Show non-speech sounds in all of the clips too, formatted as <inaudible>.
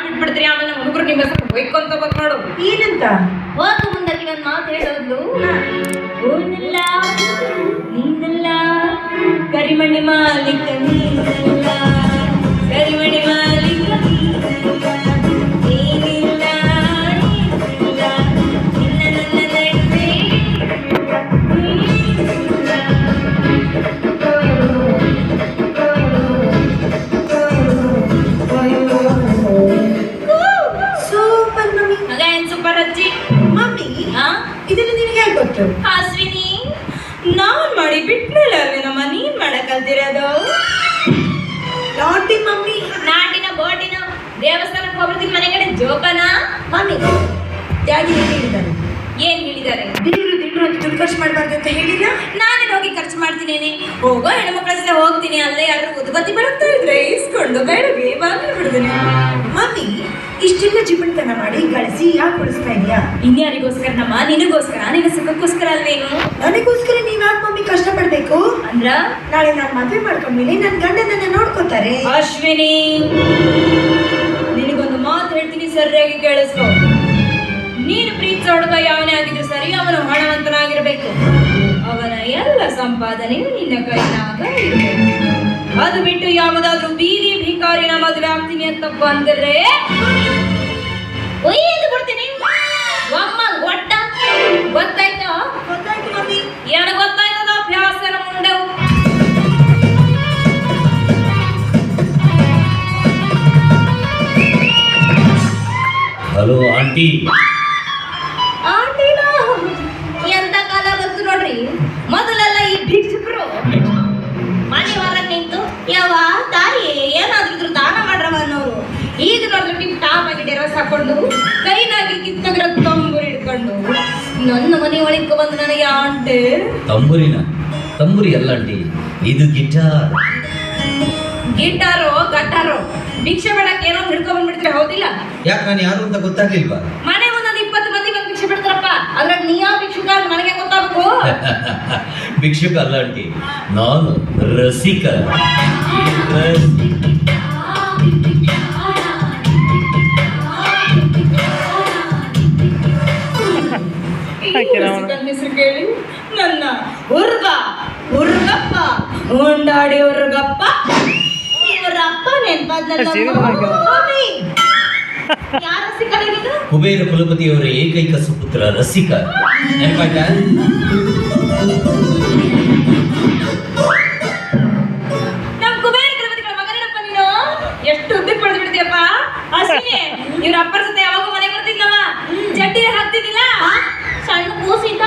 ಮಾಡ್ಬಿಟ್ಬಿಡ್ತೀರಿ ಆಮೇಲೆ ಹುಡುಗರು ನಿಮ್ಮ ಹೆಸರು ಬೈಕೊಂತ ಬಂದ್ ನೋಡು. ಏನಂತ? ಹೋಗು ಮುಂದಕ್ಕೆ ಒಂದು ಮಾತು ಹೇಳೋದು ಓನಲ್ಲ ನೀನಲ್ಲ ಕರಿಮಣಿ ಮಾಲಿಕ ನೀನಲ್ಲ. ಏನ್ ಸೂಪರ್ ಅಜ್ಜಿ ಮಮ್ಮಿ ಹಾ ಇದೆಲ್ಲ ನಿನಗೆ ಹೇಗೆ ಗೊತ್ತು? ಅಶ್ವಿನಿ ನಾನ್ ಮಾಡಿ ಬಿಟ್ಮೇಲೆ ನಮ್ಮ ನೀನ್ ಮಾಡಕ್ ಕಲ್ತಿರೋದು? ನಾಟಿ ಮಮ್ಮಿ. ನಾಟಿನ ಬೋಟಿನ ದೇವಸ್ಥಾನಕ್ಕೆ ಹೋಗ್ಬಿಡ್ತೀನಿ ಮನೆ ಕಡೆ. ಜೋಪಾನ ಮಮ್ಮಿ ಏನು ಹೇಳಿದ್ದಾರೆ? ಏನ್ ಹೇಳಿದ್ದಾರೆ? ಅಂತ ದುಡ್ಡು ಖರ್ಚು ಮಾಡಬಾರ್ದು ಅಂತ ಹೇಳಿಲ್ಲ ನಾನೇ ಹೋಗಿ ಖರ್ಚು ಮಾಡ್ತೀನಿ ಹೋಗೋ ಹೆಣ್ಮಕ್ಳ ಜೊತೆ ಹೋಗ್ತೀನಿ ಅಲ್ಲೇ ಯಾರು ಉದ್ಬತ್ತಿ ಬರುತ್ತಾ ಇದ್ರೆ ಇಸ್ಕೊಂಡು ಬೇಡವೆ ಬಾಗಿಲು ಬಿಡ್ತೀನಿ. ಮಮ್ಮಿ ಇಷ್ಟೆಲ್ಲ ಜೀವನತನ ಮಾಡಿ ಗಳಿಸಿ ಯಾಕೆ ಉಳಿಸ್ತಾ ಇದೆಯಾ ಇನ್ಯಾರಿಗೋಸ್ಕರ ನಮ್ಮ ನಿನಗೋಸ್ಕರ ನಿನ್ನ ಸುಖಕ್ಕೋಸ್ಕರ ಅಲ್ವೇನು? ನನಗೋಸ್ಕರ ನೀವ್ ಯಾಕೆ ಮಮ್ಮಿ ಕಷ್ಟಪಡ್ಬೇಕು? ಅಂದ್ರ? ನಾಳೆ ನಾನು ಮದುವೆ ಮಾಡ್ಕೊಂಡ್ಮೇಲೆ ನನ್ನ ಗಂಡ ನನ್ನ ನೋಡ್ಕೋತಾರೆ. ಅಶ್ವಿನಿ ನಿನಗೊಂದು ಮಾತು ಹೇಳ್ತೀನಿ ಸರಿಯಾಗಿ ಕೇಳಿಸ್ಕೊ. ನೀನು ಪ್ರೀತಿಸೋ ಹುಡುಗ ಯಾವನೇ ಆಗಿದ್ರು ಸರಿ ಅವನು ಹಣವಂತನಾಗಿರ್ಬೇಕು. ಅವನ ಎಲ್ಲ ಸಂಪಾದನೆಯು ನಿನ್ನ ಕೈನಾಗ ಇರಬೇಕು. ಅದು ಬಿಟ್ಟು ಯಾವುದಾದ್ರೂ ಬೀದಿ ಭಿಕಾರಿನ ಮದುವೆ ಆಗ್ತೀನಿ ಅಂತ ಬಂದರೆ? ಒಯ್ದು ಬಿಡ್ತೀನಿ ಒಟ್ಟ. ಗೊತ್ತಾಯ್ತಾ? ಏನು ಗೊತ್ತಾಯ್ತದ ಅಭ್ಯಾಸನ ಮುಂದೆವು ಹಲೋ ಆಂಟಿ ಹಾಕೊಂಡು ಕೈನಾಗಿ ಕಿತ್ತಗ್ರ ತಂಬೂರಿ ಹಿಡ್ಕೊಂಡು ನನ್ನ ಮನೆ ಒಳಗೆ ಬಂದು ನನಗೆ ಆಂಟೆ ತಂಬುರಿನ? ತಂಬುರಿ ಅಲ್ಲ ಆಂಟಿ ಇದು ಗಿಟಾರ್. ಗಿಟಾರೋ ಗಟಾರ್? ಭಿಕ್ಷೆ ಬೇಡಕ್ಕೆ ಏನೋ ಹಿಡ್ಕೊಂಡ್ ಬಂದ್ಬಿಡ್ತೀರಿ ಹೌದಿಲ್ಲ? ಯಾಕೆ ನಾನು ಯಾರು ಅಂತ ಗೊತ್ತಾಗ್ಲಿಲ್ವಾ? ಮನೆ ಒಂದೊಂದು ಇಪ್ಪತ್ತು ಮಂದಿ ಬಂದು ಭಿಕ್ಷೆ ಬಿಡ್ತಾರಪ್ಪ. ಅದ್ರಾಗ ನೀ ಯಾವ ಭಿಕ್ಷುಕ ಅಂತ ನನಗೆ ಗೊತ್ತಾಗಬೇಕು. <laughs> ಭಿಕ್ಷುಕ ಅಲ್ಲ ಆಂಟಿ ನಾನು ರಸಿಕ. <laughs> ರಸಿಕ. ರಸಿಕನ್ ಹೆಸರು ಕೇಳಿ. ನನ್ನ ಹುರ್ಗ ಹುರ್ಗಪ್ಪ ಹೊಂಡಾಡಿ ಹುರ್ಗಪ್ಪ ಕುಬೇರ ಕುಲಪತಿಯವರ ಏಕೈಕ ಸುಪುತ್ರ ರಸಿಕ. ನೆನಪಾಯ್ತಾ? ಎಷ್ಟು ಉದ್ದಕ್ಕೆ ಪಡೆದು ಬಿಡ್ತೀಯಪ್ಪ ಅಶ್ವಿನಿ ಇವ್ರ ಅಪ್ಪರ ಜೊತೆ ಯಾವಾಗ ಮನೆ ಬರ್ತಿದ್ಲವ? ಜಡ್ಡಿ ಹಾಕ್ತಿದ್ದಿಲ್ಲ ಸಣ್ಣ ಕೂಸಿದ್ದ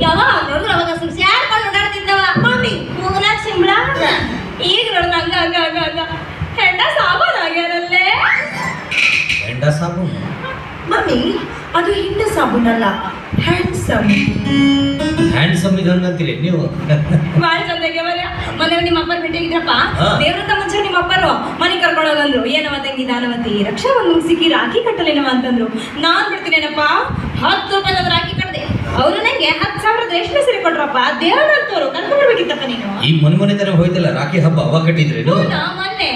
ಯಾವಾಗ ನೋಡಿದ್ರೆ ಅವಾಗ ಸುಡ್ಸ್ಯಾಡ್ಕೊಂಡು ಓಡಾಡ್ತಿದ್ದವ ಮಮ್ಮಿ ಮೂಗನಾಗ ಸಿಂಬಳ ಈಗ ನೋಡಿದ್ರೆ ಹಂಗ ಹಂಗ ಹಂಗ ಹಂಗ ಹೆಂಡ ಸಾಬಾನ್ ಆಗ್ಯಾರಲ್ಲೇ ಎಂಡ ಸಾಬೂನು ಮಮ್ಮಿ ಅದು ಹಿಂದೆ ಸಾಬೂನಲ್ಲ ಹ್ಯಾಂಡ್ಸಮ್ ಹ್ಯಾಂಡ್ಸಮ್ ಇದು ಹಂಗಂತೀರಿ ನೀವು? ಬಾಳ ಚಂದಾಗೆ ಮನೆ ಮೊನ್ನೆ ನಿಮ್ಮ ಅಪ್ಪನ ಭೇಟಿಯಾಗಿದ್ರಪ್ಪ ಹಾ. ದೇವ್ರತ್ತ ಮುಂಚೆ ನಿಮ್ಮ ಅಪ್ಪರು ಮನೆ ಕರ್ಕೊಂಡು ಹೋಗಂದ್ರು ಏನವ ತಂಗಿ ದಾನವತಿ ರಕ್ಷಾ ಒಂದು ಸಿಕ್ಕಿ ರಾಖಿ ಕಟ್ಟಲೇನವ? ಅಂತಂದ್ರು. ನಾನ್ ಬಿಡ್ತೀನೇನಪ್ಪ? ಹತ್ತು ರೂಪಾಯಿ ರಾಖಿ ಕಟ್ಟದೆ ಅವರು ನಂಗೆ ಹತ್ತು ಸಾವಿರದ ರೇಷ್ಮೆ ಸೀರೆ ಕೊಟ್ರಪ್ಪ? ದೇವ್ರಂತವ್ರು ಕರ್ಕೊಂಡು ಬರ್ಬೇಕಿತ್ತಪ್ಪ ನೀನು. ಈ ಮನೆ ಮನೆ ತರ ಹೋಯ್ತಲ್ಲ ರಾಖಿ ಹಬ್ಬ ಅವಾಗ ಕಟ್ಟಿದ್ರೇನು? ಮೊನ್ನೆ?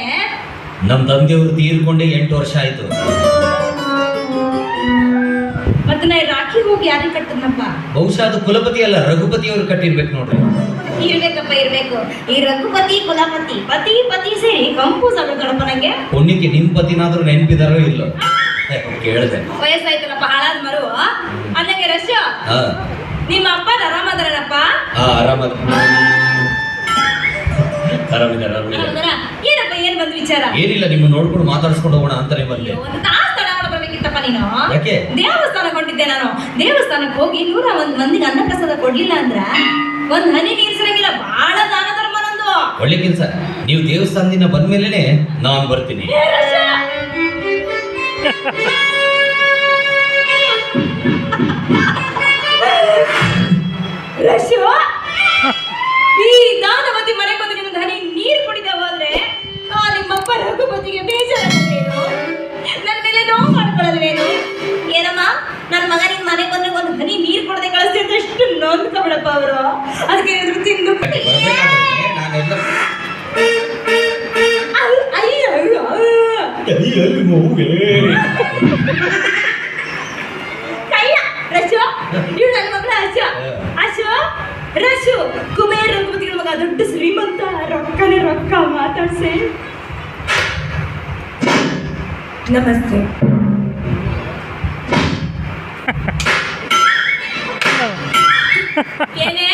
ನಮ್ ತಂದೆಯವರು ತೀರ್ಕೊಂಡೆ ಎಂಟು ವರ್ಷ ಆಯ್ತು. ಮತ್ತೆ ನಾ ಈ ರಾಖಿ ಹೋಗಿ ಯಾರಿಗೆ ಕಟ್ಟದ್ನಪ್ಪ? ಬಹುಶಃ ಅದು ಕುಲಪತಿ ಅಲ್ಲ ರಘುಪತಿ ಅವರು ಕಟ್ಟಿರ್ಬೇಕು ನೋಡ್ರಿ. ಇರ್ಬೇಕಪ್ಪ ಇರ್ಬೇಕು. ಈ ರಘುಪತಿ ಕುಲಪತಿ ಪತಿ ಪತಿ ಸೇರಿ ಕಂಪೂಸ್ ಆಗ್ಬಿಡ್ತಾಳಪ್ಪ ನಂಗೆ. ಪುಣ್ಯಕ್ಕೆ ನಿಮ್ ಪತಿನಾದ್ರೂ ನೆನ್ಪಿದಾರೋ ಇಲ್ಲೋ? ಕೇಳಿದೆ. ವಯಸ್ಸಾಯ್ತಲ್ಲಪ್ಪ ಹಾಳಾದ್ ಮರು. ಅನ್ನಂಗೆ ರಶ್ಯ ನಿಮ್ಮ ಅಪ್ಪ ಆರಾಮದಾರನಪ್ಪ? ಆರಾಮದ. ಆರಾಮಿದ್ದಾರೆ ಆರಾಮಿದ್ದಾರೆ? ಏನಪ್ಪ ಏನ್ ಬಂದ್ ವಿಚಾರ? ಏನಿಲ್ಲ ನಿಮ್ಮ ನೋಡ್ಕೊಂಡು ಮಾತಾಡ್ಸ್ಕೊಂಡು ಹೋಗೋಣ ಅಂತಾನೆ ಬಂದೆ ತಾಸ್ ನೀನು? ದೇವಸ್ಥಾನಕ್ಕೆ ಹೊಂಟಿದ್ದೆ ನಾನು. ದೇವಸ್ಥಾನಕ್ಕೆ ಹೋಗಿ ನೂರ ಒಂದ್ ಮಂದಿಗೆ ಅನ್ನ ಪ್ರಸಾದ ಕೊಡ್ಲಿಲ್ಲ ಅಂದ್ರ ಒಂದ್ ಹನಿ ನೀರ್ ಸರಂಗಿಲ್ಲ ಬಹಳ ದಾನ ಧರ್ಮ ನಂದು. ಒಳ್ಳೆ ಕೆಲಸ. ನೀವು ದೇವಸ್ಥಾನದಿಂದ ಬಂದ್ಮೇಲೆನೆ ನಾನ್ ಬರ್ತೀನಿ! ಈ ದಾನವತಿ ಮನೆಗೆ ಬಂದು ನಿಮ್ಮ ಹನಿ ನೀರು ಕುಡಿದ ಹೋದ್ರೆ ನಿಮ್ಮಪ್ಪ ರಘುಪತಿಗೆ ಬೇಜಾರಾಗಲ್ವೇನು ನನ್ನ ಮಗನಿಗೆ ನಿನ್ ಮನೆಗೆ ಬಂದ್ರೆ ಒಂದು ಹನಿ ನೀರು ಕೊಡದೆ ಕಳಿಸ್ತಿ ಅಂತ ಎಷ್ಟು ನೋಂದ್ಕೊಬಿಡಪ್ಪ ಅವರು. ಅದಕ್ಕೆ ಎದುರು ತಿಂದು ಇವ್ಳು ನನ್ನ ಮಗಳ ಅಶು ಅಶು ರಶು ಕುಬೇರ ರಘುಪತಿಗಳ ಮಗ ದೊಡ್ಡ ಶ್ರೀಮಂತ ರೊಕ್ಕನೇ ರೊಕ್ಕ ಮಾತಾಡ್ಸಿ. ನಮಸ್ತೆ. ಏನೇ?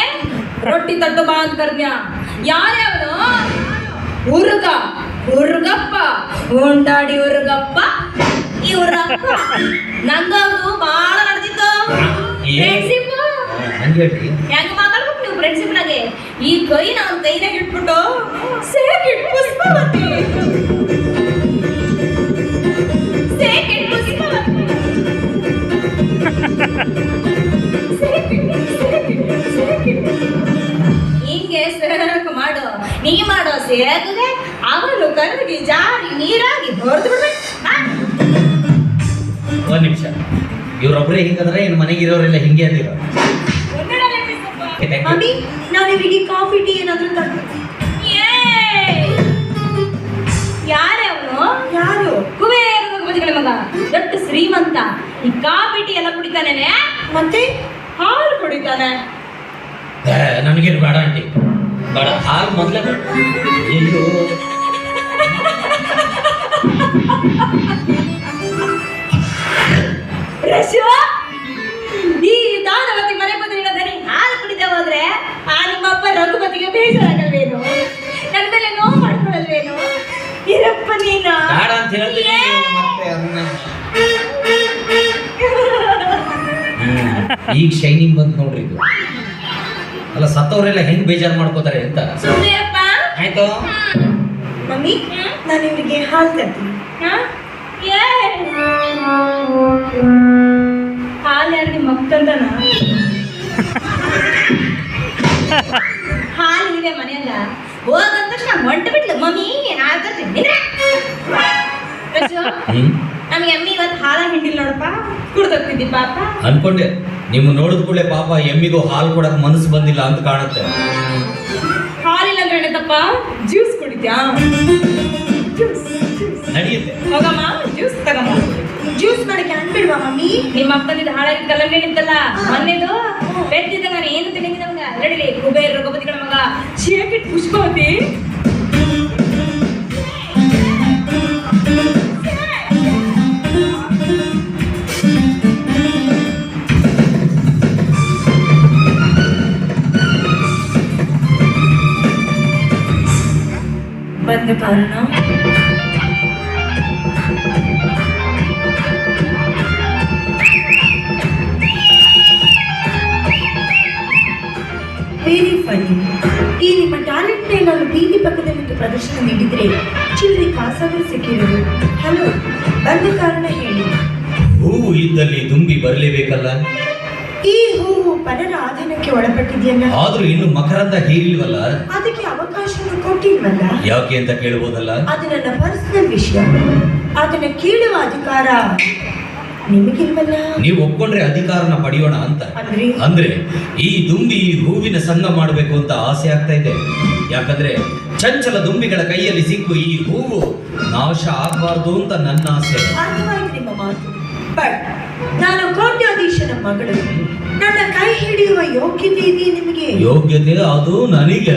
ರೊಟ್ಟಿ ತಟ್ಟು ಬಾ ಅಂತ ಕರ್ದ್ಯ? ಯಾರ್ಯಾವನು ಉರ್ಗ ಉರ್ಗಪ್ಪ ಉಂಟಾಡಿ ಉರ್ಗಪ್ಪ ಇವ್ರಪ್ಪ ನಂದವ್ರು ಬಾಳ ನಡೆದಿತ್ತು. ಫ್ರೆಂಡ್ಶಿಪ್ ಹಂಗೆ ಹೆಂಗ್ ಮಾತಾಡ್ಬೇಕು ನೀವು ಫ್ರೆಂಡ್ಶಿಪ್ ನಾಗೆ? ಈ ಕೈ ನಾವು ಕೈನಾಗ ಇಟ್ಬಿಟ್ಟು ಪುಷ್ಪವತಿ ಸೇಕಿಟ್ ಪುಷ್ಪವತಿ ನೀ ಮಾಡೋ ಸೇತುವೆ ಅವನು ಕರಗಿ ಜಾರಿ ನೀರಾಗಿ ಹೊರದು? ಒಂದ್ ನಿಮಿಷ. ಇವ್ರೊಬ್ರೆ ಹಿಂಗಂದ್ರೆ ಮನೆಗೆ ಇರೋರೆಲ್ಲ ಹಿಂಗೆ ಅಂದಿರ. ಮಮ್ಮಿ ನಾನು ಇವರಿಗೆ ಕಾಫಿ ಟೀ ಏನಾದ್ರೂ ತರ್ತೀನಿ ಏಯ್! ಯಾರೇ ಅವನು? ಯಾರು? ಕುಬೇರ ರಘುಪತಿಗಳ ಮಗ. ದೊಡ್ಡ ಶ್ರೀಮಂತ. ಈ ಕಾಫಿ ಟೀ ಎಲ್ಲ ಕುಡಿತಾನೆ ಮತ್ತೆ? ಹಾಲು ಕುಡಿತಾನೆ. ನನಗೇನು ಬೇಡ ಆಂಟಿ. ಬೇಡ ಆಗ ಮೊದಲೇ ಅಯ್ಯೋ ಈ ದಾನವತಿ ಮನೆ ಹಾಲು ಹೋದ್ರೆ ಆ ನಿಮ್ಮಪ್ಪ ರಘುಪತಿಗೆ ಬೇಜಾರಾಗಲ್ವೇನು? ನನ್ನ ಮೇಲೆ ನೋವು ಮಾಡ್ಕೊಳಲ್ವೇನು ಇರಪ್ಪ ನೀನು. ಬೇಡ ಅಂತ ಹೇಳ್ತೀನಿ. ಮತ್ತೆ ಅದನ್ನ. ಈಗ ಶೈನಿಂಗ್ ಬಂತು ನೋಡ್ರಿ ಇದು. ಅಲ್ಲ ಸತ್ತವರೆಲ್ಲ ಹೆಂಗ್ ಬೇಜಾರು ಮಾಡ್ಕೋತಾರೆ ಅಂತ? ಸುಮ್ಮನೆಯಪ್ಪ ಆಯ್ತು. ಮಮ್ಮಿ ನಾನು ಇವರಿಗೆ ಹಾಲು ತರ್ತೀನಿ. ಹಾಲು ಯಾರು ನಿಮ್ಮ ಮಕ್ಕಂದನ ಹಾಲು ಇದೆ ಮನೆಯಲ್ಲ? ಹೋಗಂದ ತಕ್ಷಣ ಹೊಂಟು ಬಿಟ್ಲು. ಮಮ್ಮಿ ಹಾಲು ತರ್ತೀನಿ ನಮ್ಗೆ ಅಮ್ಮಿ ಇವತ್ತು ಹಾಲ ಹಿಂಡಿಲ್ಲ ಕುಡ್ದೋಗ್ತಿದ್ದಿ ಪಾಪ? ಅನ್ಕೊಂಡೆ. ನಿಮ್ಮ ನೋಡಿದ ಕೂಡಲೇ ಪಾಪ ಎಮ್ಮಿಗೂ ಹಾಲು ಕೊಡಕ್ ಮನಸ್ಸು ಬಂದಿಲ್ಲ ಅಂತ ಕಾಣುತ್ತೆ. ಹಾಲಿಲ್ಲ ಅಂದ್ರೆ ಏನತ್ತಪ್ಪ? ಜ್ಯೂಸ್ ಕುಡಿದ್ಯಾ ಜ್ಯೂಸ್ ನಡೆಯುತ್ತೆ. ಹೋಗಮ್ಮ ಜ್ಯೂಸ್ ತಗಮ್ಮ. ಜ್ಯೂಸ್ ಮಾಡಕ್ಕೆ ಅನ್ಬಿಡ್ವಾ ಮಮ್ಮಿ? ನಿಮ್ಮ ಅಪ್ಪನಿದ ಮೊನ್ನೆದು ಬೆಟ್ಟಿದ್ದ ನಾನು ಏನು ತಿಳಿದಿಲ್ಲ ನಮ್ಗ? ನಡಿಲಿ ಕುಬೇರ ರಘುಪತಿಗಳ ಮಗ. ಪುಷ್ಪವತಿ ಕಾರಣ ವೆರಿ ಫನಿ ಈ ನಿಮ್ಮ ಟ್ಯಾಲೆಂಟ್ನೇ ನಾನು ಬೀದಿ ಪಕ್ಕದಲ್ಲಿ ಪ್ರದರ್ಶನ ನೀಡಿದ್ರೆ ಚಿಲ್ಲರೆ ಕಾಸಾದ್ರೂ ಸಿಕ್ಕಿರೋದು ಹಲೋ ಬಂದ ಕಾರಣ ಹೇಳಿ. ಹೂವು ಇದ್ದಲ್ಲಿ ದುಂಬಿ ಬರಲೇಬೇಕಲ್ಲ? ಈ ಹೂವು ಪರರ ಆಧನಕ್ಕೆ ಒಳಪಟ್ಟಿದೆಯಲ್ಲ? ಆದ್ರೂ ಇನ್ನು ಮಕರಂದ ಹೀರಿಲ್ವಲ್ಲ? ಅದಕ್ಕೆ ಅವಕಾಶ ಕೊಟ್ಟಿಲ್ವಲ್ಲ? ಯಾಕೆ ಅಂತ ಕೇಳಬಹುದಲ್ಲ ಅದು ನನ್ನ ಪರ್ಸನಲ್ ವಿಷಯ. ಅದನ್ನ ಕೇಳುವ ಅಧಿಕಾರ ನಿಮಗಿಲ್ವಲ್ಲ? ನೀವು ಒಪ್ಕೊಂಡ್ರೆ ಅಧಿಕಾರನ ಪಡೆಯೋಣ ಅಂತ. ಅಂದ್ರೆ? ಅಂದ್ರೆ ಈ ದುಂಬಿ ಈ ಹೂವಿನ ಸಂಘ ಮಾಡಬೇಕು ಅಂತ ಆಸೆ ಆಗ್ತಾ ಇದೆ. ಯಾಕಂದ್ರೆ ಚಂಚಲ ದುಂಬಿಗಳ ಕೈಯಲ್ಲಿ ಸಿಕ್ಕು ಈ ಹೂವು ನಾಶ ಆಗಬಾರ್ದು ಅಂತ ನನ್ನ ಆಸೆ. ಅರ್ಥವಾಯ್ತು ನಿಮ್ಮ ಮಾತು. ಬಟ್ ನಾನು ಕೋಟ್ಯಾಧೀಶನ ಮಗಳು. ನನ್ನ ಕೈ ಹಿಡಿಯುವ ಯೋಗ್ಯತೆ ಇದೆ ನಿಮಗೆ? ಯೋಗ್ಯತೆ ಅದು ನನಗೆ.